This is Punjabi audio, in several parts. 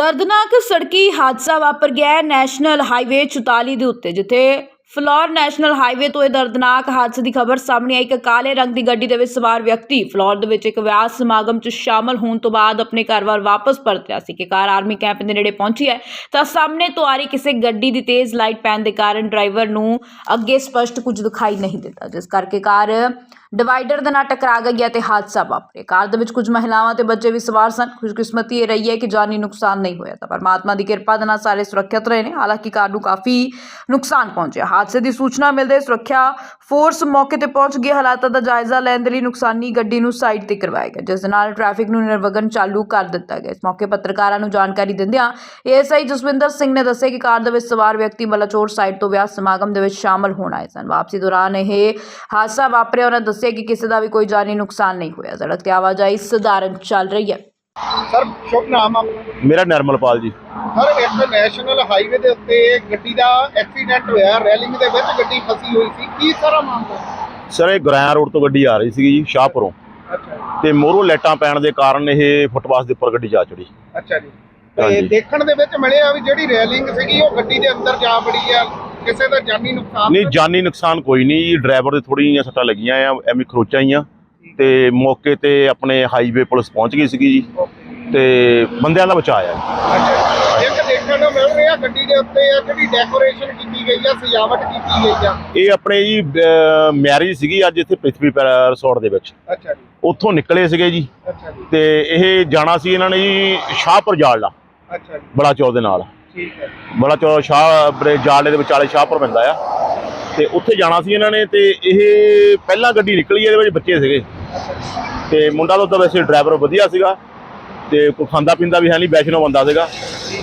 ਦਰਦਨਾਕ ਸੜਕੀ ਹਾਦਸਾ ਵਾਪਰ ਗਿਆ ਨੈਸ਼ਨਲ ਹਾਈਵੇ 44 ਦੇ ਉੱਤੇ, ਜਿੱਥੇ ਫਲੋਰ ਨੈਸ਼ਨਲ ਹਾਈਵੇ ਤੋਂ ਇਹ ਦਰਦਨਾਕ ਹਾਦਸੇ ਦੀ ਖਬਰ ਸਾਹਮਣੇ ਆਈ। ਕਿ ਕਾਲੇ ਰੰਗ ਦੀ ਗੱਡੀ ਦੇ ਵਿੱਚ ਸਵਾਰ ਵਿਅਕਤੀ ਫਲੋਰ ਦੇ ਵਿੱਚ ਇੱਕ ਵਿਆਹ ਸਮਾਗਮ 'ਚ ਸ਼ਾਮਲ ਹੋਣ ਤੋਂ ਬਾਅਦ ਆਪਣੇ ਘਰ ਵੱਲ ਵਾਪਸ ਪਰਤ ਰਿਹਾ ਸੀ ਕਿ ਕਾਰ ਆਰਮੀ ਕੈਂਪ ਦੇ ਨੇੜੇ ਪਹੁੰਚੀ ਹੈ। ਤਾਂ ਸਾਹਮਣੇ ਤੋਂ ਆ ਰਹੀ ਕਿਸੇ ਗੱਡੀ ਦੀ ਤੇਜ਼ ਲਾਈਟ ਪੈਣ ਦੇ ਕਾਰਨ ਡਰਾਈਵਰ ਨੂੰ ਅੱਗੇ ਸਪਸ਼ਟ ਕੁਝ ਦਿਖਾਈ ਨਹੀਂ ਦਿੱਤਾ, ਜਿਸ ਕਰਕੇ ਕਾਰ ਡਿਵਾਈਡਰ ਦੇ ਨਾਲ ਟਕਰਾ ਗਈ ਅਤੇ ਹਾਦਸਾ ਵਾਪਰਿਆ। ਕਾਰ ਦੇ ਵਿੱਚ ਕੁਝ ਮਹਿਲਾਵਾਂ ਤੇ ਬੱਚੇ ਵੀ ਸਵਾਰ ਸਨ। ਖੁਸ਼ਕਿਸਮਤੀ ਇਹ ਰਹੀ ਹੈ ਕਿ ਜਾਨੀ ਨੁਕਸਾਨ ਨਹੀਂ ਹੋਇਆ ਤਾਂ ਪਰਮਾਤਮਾ ਦੀ ਕਿਰਪਾ ਦੇ ਨਾਲ ਸਾਰੇ ਸੁਰੱਖਿਅਤ ਰਹੇ ਨੇ। ਹਾਲਾਂਕਿ ਕਾਰ ਨੂੰ ਕਾਫੀ ਨੁਕਸਾਨ ਪਹੁੰਚਿਆ। ਹਾਦਸੇ ਦੀ ਸੂਚਨਾ ਮਿਲਦੇ ਸੁਰੱਖਿਆ ਫੋਰਸ ਮੌਕੇ ਤੇ ਪਹੁੰਚ ਗਈ। ਹਾਲਾਤਾਂ ਦਾ ਜਾਇਜ਼ਾ ਲੈਣ ਦੇ ਲਈ ਨੁਕਸਾਨੀ ਗੱਡੀ ਨੂੰ ਸਾਈਡ ਤੇ ਕਰਵਾਇਆ ਗਿਆ, ਜਿਸ ਦੇ ਨਾਲ ਟ੍ਰੈਫਿਕ ਨੂੰ ਨਿਰਵਗਨ ਚਾਲੂ ਕਰ ਦਿੱਤਾ ਗਿਆ। ਇਸ ਮੌਕੇ ਪੱਤਰਕਾਰਾਂ ਨੂੰ ਜਾਣਕਾਰੀ ਦਿੰਦਿਆਂ ਏਐਸਆਈ ਜਸਵਿੰਦਰ ਸਿੰਘ ਨੇ ਦੱਸਿਆ ਕਿ ਕਾਰ ਦੇ ਵਿੱਚ ਸਵਾਰ ਵਿਅਕਤੀ ਬਲਾਚੌਰ ਸਾਈਡ ਤੋਂ ਵਿਆਹ ਸਮਾਗਮ ਦੇ ਵਿੱਚ ਸ਼ਾਮਲ ਹੋਣ ਆਏ ਸਨ। ਵਾਪਸੀ ਦੌਰਾਨ ਇਹ ਹਾਦਸਾ ਵਾਪਰਿਆ। ਉਹਨਾਂ ਦੱਸਿਆ ਕਿ ਕਿਸੇ ਦਾ ਵੀ ਕੋਈ ਜਾਨੀ ਨੁਕਸਾਨ ਨਹੀਂ ਹੋਇਆ। ਸੜਕ ਤੇ ਆਵਾਜਾਈ ਸਧਾਰਨ ਚੱਲ ਰਹੀ ਹੈ। ਸਰ ਸ਼ੁਭ ਨਾਮ ਆ। ਮੇਰਾ ਨਿਰਮਲਪਾਲ ਜੀ। ਸਰ ਇੱਕ ਨੈਸ਼ਨਲ ਹਾਈਵੇ ਦੇ ਉੱਤੇ ਗੱਡੀ ਦਾ ਐਕਸੀਡੈਂਟ ਹੋਇਆ। ਰੈਲਿੰਗ ਦੇ ਵਿੱਚ ਗੱਡੀ ਫਸੀ ਹੋਈ ਸੀ। ਕੀ ਸਾਰਾ ਮਾਮਲਾ? ਸਰ ਇਹ ਗੁਰਾਇਆ ਰੋਡ ਤੋਂ ਗੱਡੀ ਆ ਰਹੀ ਸੀਗੀ ਜੀ ਸ਼ਾਹਪੁਰੋਂ। ਅੱਛਾ ਤੇ ਮੋਰੋ ਲਾਈਟਾਂ ਪੈਣ ਦੇ ਕਾਰਨ ਇਹ ਫੁੱਟਪਾਥ ਦੇ ਉੱਪਰ ਗੱਡੀ ਜਾ ਚੜੀ। ਅੱਛਾ ਜੀ। ਤੇ। ਦੇਖਣ ਦੇ ਵਿੱਚ ਮਿਲਿਆ ਵੀ ਜਿਹੜੀ ਰੈਲਿੰਗ ਸੀਗੀ ਉਹ ਗੱਡੀ ਦੇ ਅੰਦਰ ਜਾ ਵੜੀ ਆ। ਕਿਸੇ ਦਾ ਜਾਨੀ ਨੁਕਸਾਨ ਨਹੀਂ ਜਾਨੀ ਨੁਕਸਾਨ ਕੋਈ ਨਹੀਂ ਜੀ। ਡਰਾਈਵਰ ਦੇ ਥੋੜੀ ਜਿਹੀਆਂ ਸੱਟਾਂ ਲੱਗੀਆਂ ਆ ਐਵੇਂ ਖਰੋਚਾਂ ਹੀ ਆ ਤੇ ਮੌਕੇ ਤੇ ਆਪਣੇ ਹਾਈਵੇ ਪੁਲਿਸ ਪਹੁੰਚ ਗਈ ਸੀਗੀ ਜੀ। ਤੇ ਬੰਦਿਆਂ ਦਾ ਬਚਾਅ ਆ। ਇੱਕ ਦੇਖਣ ਨੂੰ ਮਿਲ ਰਿਹਾ ਗੱਡੀ ਦੇ ਉੱਤੇ ਆ ਜਿਹੜੀ ਡੈਕੋਰੇਸ਼ਨ ਕੀਤੀ ਗਈ ਆ ਸਜਾਵਟ ਕੀਤੀ ਗਈ ਆ। ਇਹ ਆਪਣੇ ਜੀ ਮੈਰਿਜ ਸੀਗੀ ਅੱਜ ਇੱਥੇ ਪ੍ਰਿਥਵੀ ਰਿਸੋਰਟ ਦੇ ਵਿੱਚ। ਅੱਛਾ ਜੀ। ਉੱਥੋਂ ਨਿਕਲੇ ਸੀਗੇ ਜੀ। ਅੱਛਾ ਜੀ। ਤੇ ਇਹ ਜਾਣਾ ਸੀ ਇਹਨਾਂ ਨੇ ਜੀ ਸ਼ਾਹਪੁਰ ਜਾਲੜਾ ਅੱਛਾ ਜੀ। ਬੜਾ ਚੌਕ ਦੇ ਨਾਲ। ਬੜਾ ਚੌਕ ਸ਼ਾਹ ਬਰੇ ਜਾਲੇ ਦੇ ਵਿਚਾਲੇ ਸ਼ਾਹਪੁਰ ਪੈਂਦਾ ਆ। ਤੇ ਉੱਥੇ ਜਾਣਾ ਸੀ ਇਹਨਾਂ ਨੇ ਤੇ ਇਹ ਪਹਿਲਾਂ ਗੱਡੀ ਨਿਕਲੀ, ਇਹਦੇ ਵਿੱਚ ਬੱਚੇ ਸੀਗੇ। ਤੇ ਮੁੰਡਾ ਤਾਂ ਵੈਸੇ ਡਰਾਈਵਰ ਵਧੀਆ ਸੀਗਾ ਤੇ ਕੋਈ ਖਾਂਦਾ ਪੀਂਦਾ ਵੀ ਹੈ ਨਹੀਂ, ਵੈਸ਼ਨੋ ਬੰਦਾ ਸੀਗਾ।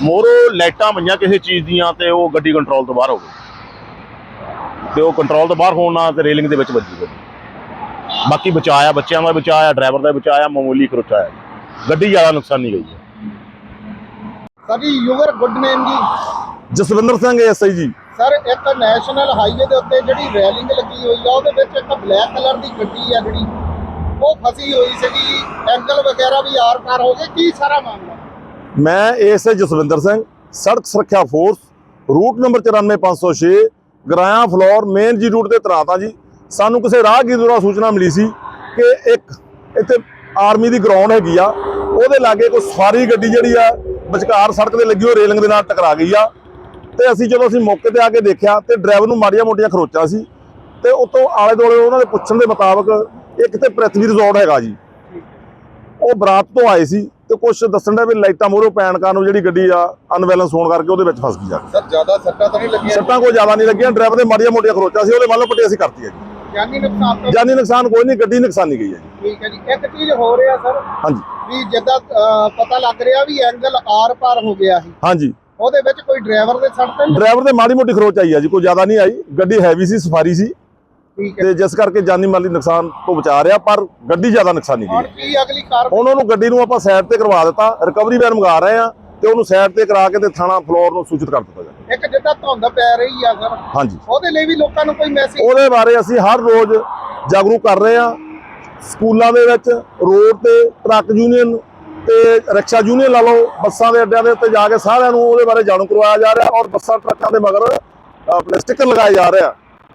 ਮੋਰੋ ਲਾਈਟਾਂ ਪਈਆਂ ਕਿਸੇ ਚੀਜ਼ ਦੀਆਂ ਤੇ ਉਹ ਗੱਡੀ ਕੰਟਰੋਲ ਤੋਂ ਬਾਹਰ ਹੋ ਗਈ। ਤੇ ਉਹ ਕੰਟਰੋਲ ਤੋਂ ਬਾਹਰ ਹੋਣ ਨਾਲ ਤੇ ਰੇਲਿੰਗ ਦੇ ਵਿੱਚ ਵੱਜੀ ਗਈ ਬਾਕੀ ਬਚਾਇਆ, ਬੱਚਿਆਂ ਦਾ ਬਚਾਇਆ, ਡਰਾਈਵਰ ਦਾ ਬਚਾਇਆ, ਮਾਮੂਲੀ ਖਰਚਾ ਹੈ ਗੱਡੀ ਜ਼ਿਆਦਾ ਨੁਕਸਾਨ ਨਹੀਂ ਗਈ ਸਰ ਜੀ your good name ji. Jaswinder Singh SI ji. Sir ਇੱਕ ਨੈਸ਼ਨਲ ਹਾਈਵੇ ਦੇ ਉੱਤੇ ਜਿਹੜੀ ਰੈਲਿੰਗ ਲੱਗੀ ਹੋਈ ਆ ਉਹਦੇ ਵਿੱਚ ਇੱਕ ਬਲੈਕ ਕਲਰ ਦੀ ਗੱਡੀ ਆ ਜਿਹੜੀ ਉਹ ਫਸੀ ਹੋਈ ਸੀਗੀ। ਐਂਗਲ ਵਗੈਰਾ ਵੀ ਆਰ ਪਾਰ ਹੋ ਗਏ। ਕੀ ਸਾਰਾ ਮਾਮਲਾ? ਮੈਂ ਐਸਆਈ ਜਸਵਿੰਦਰ ਸਿੰਘ ਸੜਕ ਸੁਰੱਖਿਆ force route number 94506 Goraya Phillaur main ਜੀ ਰੂਟ ਤੇ ਤੈਨਾਤ ਹਾਂ ਜੀ। ਸਾਨੂੰ ਕਿਸੇ ਰਾਹਗੀਰ ਦੁਆਰਾ ਸੂਚਨਾ ਮਿਲੀ ਸੀ ਕਿ ਇੱਕ ਇੱਥੇ ਆਰਮੀ ਦੀ ਗਰਾਊਂਡ ਹੈਗੀ ਆ। ਉਹਦੇ ਲਾਗੇ ਕੋਈ ਸਵਾਰੀ ਗੱਡੀ ਜਿਹੜੀ ਆ ਵਿਚਕਾਰ ਸੜਕ ਤੇ ਲੱਗੀ ਹੋਈ ਰੇਲਿੰਗ ਦੇ ਨਾਲ ਟਕਰਾ ਗਈ ਆ। ਤੇ ਅਸੀਂ ਜਦੋਂ ਅਸੀਂ ਮੌਕੇ ਤੇ ਆ ਕੇ ਦੇਖਿਆ ਤੇ ਡਰਾਈਵਰ ਨੂੰ ਮਾੜੀਆਂ ਮੋਟੀਆਂ ਖਰੋਚਾਂ ਸੀ। ਤੇ ਉਤੋਂ ਆਲੇ ਦੁਆਲੇ ਉਹਨਾਂ ਦੇ ਪੁੱਛਣ ਦੇ ਮੁਤਾਬਕ ਇੱਕ ਤੇ ਪ੍ਰਿਥਵੀ ਰਿਜ਼ੋਰਟ ਹੈਗਾ ਜੀ। ਉਹ ਬਰਾਤ ਤੋਂ ਆਏ ਸੀ ਤੇ ਕੁਝ ਦੱਸਣ ਦਾ ਵੀ ਲਾਈਟਾਂ ਮੋਰੋ ਪੈਣ ਕਾਰਨ ਉਹ ਜਿਹੜੀ ਗੱਡੀ ਆ ਅਨਬੈਲੈਂਸ ਹੋਣ ਕਰਕੇ ਉਹਦੇ ਵਿੱਚ ਫਸ ਗਈ ਜਾ ਸਰ ਜ਼ਿਆਦਾ ਸੱਟਾਂ ਤਾਂ ਨਹੀਂ ਲੱਗੀਆਂ? ਸੱਟਾਂ ਕੋਈ ਜ਼ਿਆਦਾ ਨਹੀਂ ਲੱਗੀਆਂ। ਡਰਾਈਵਰ ਦੇ ਮਾੜੀਆਂ ਮੋਟੀਆਂ ਖਰੋਚਾਂ ਸੀ ਉਹਦੇ ਮੰਨ ਲਓ ਪੱਟੀ ਅਸੀਂ ਕਰਤੀ ਹੈ ਜੀ। ਜਾਨੀ ਨੁਕਸਾਨ ਤਾਂ ਜਾਨੀ ਨੁਕਸਾਨ ਕੋਈ ਨਹੀਂ ਗੱਡੀ ਨੁਕਸਾਨੀ ਗਈ ਹੈ ਜੀ। ਠੀਕ ਹੈ ਜੀ। ਇੱਕ ਚੀਜ਼ ਹੋ ਰਿਹਾ ਸਰ। ਹਾਂਜੀ। ਵੀ ਜਿੱਦਾਂ ਪਤਾ ਲੱਗ ਰਿਹਾ ਵੀ ਐਂਗਲ ਆਰ ਪਾਰ ਹੋ ਗਿਆ ਸੀ। ਹਾਂਜੀ। ਉਹਦੇ ਵਿੱਚ ਕੋਈ ਡਰਾਈਵਰ ਦੇ ਸੱਟ ਤਾਂ ਡਰਾਈਵਰ ਦੇ ਮਾੜੀ ਮੋਟੀ ਖਰੋਚ ਆਈ ਆ ਜੀ ਕੋਈ ਜ਼ਿਆਦਾ ਨਹੀਂ ਆਈ। ਗੱਡੀ ਹੈਵੀ ਸੀ ਸਫਾਰੀ ਸੀ। ਤੇ ਜਿਸ ਕਰਕੇ ਜਾਨੀ ਮਾਲੀ ਨੁਕਸਾਨ ਤੋਂ ਬਚਾ ਰਿਹਾ ਪਰ ਗੱਡੀ ਜ਼ਿਆਦਾ ਨੁਕਸਾਨੀ ਗਈ। ਕੀ ਅਗਲੀ ਕਾਰ ਉਹਨੂੰ ਗੱਡੀ ਨੂੰ ਆਪਾਂ ਸਾਈਡ ਤੇ ਕਰਵਾ ਦਿੱਤਾ ਰਿਕਵਰੀ ਵੈਨ ਮੰਗਾ ਰਹੇ ਆ ਤੇ ਉਹਨੂੰ ਸਾਈਡ ਤੇ ਕਰਾ ਕੇ ਤੇ ਥਾਣਾ ਫਲੋਰ ਨੂੰ ਸੂਚਿਤ ਕਰ ਦਿੱਤਾ ਜਾਵੇ। ਇੱਕ ਜਿੱਦਾਂ ਧੁੰਦ ਪੈ ਰਹੀ ਆ ਸਰ ਹਾਂਜੀ। ਉਹਦੇ ਲਈ ਵੀ ਲੋਕਾਂ ਨੂੰ ਕੋਈ ਮੈਸੇਜ ਉਹਦੇ ਬਾਰੇ ਅਸੀਂ ਹਰ ਰੋਜ਼ ਜਾਗਰੂਕ ਕਰ ਰਹੇ ਹਾਂ ਸਕੂਲਾਂ ਦੇ ਵਿੱਚ ਰੋਡ ਤੇ ਟਰੱਕ ਯੂਨੀਅਨ ਤੇ ਰਿਕਸ਼ਾ ਯੂਨੀਅਨ ਲਾ ਲਓ, ਬੱਸਾਂ ਦੇ ਅੱਡਿਆਂ ਦੇ ਉੱਤੇ ਜਾ ਕੇ ਸਾਰਿਆਂ ਨੂੰ ਉਹਦੇ ਬਾਰੇ ਜਾਣੂ ਕਰਵਾਇਆ ਜਾ ਰਿਹਾ ਔਰ ਬੱਸਾਂ ਟਰੱਕਾਂ ਦੇ ਮਗਰ ਆਪਣੇ ਸਟicker ਲਗਾਏ ਜਾ ਰਹੇ ਆ।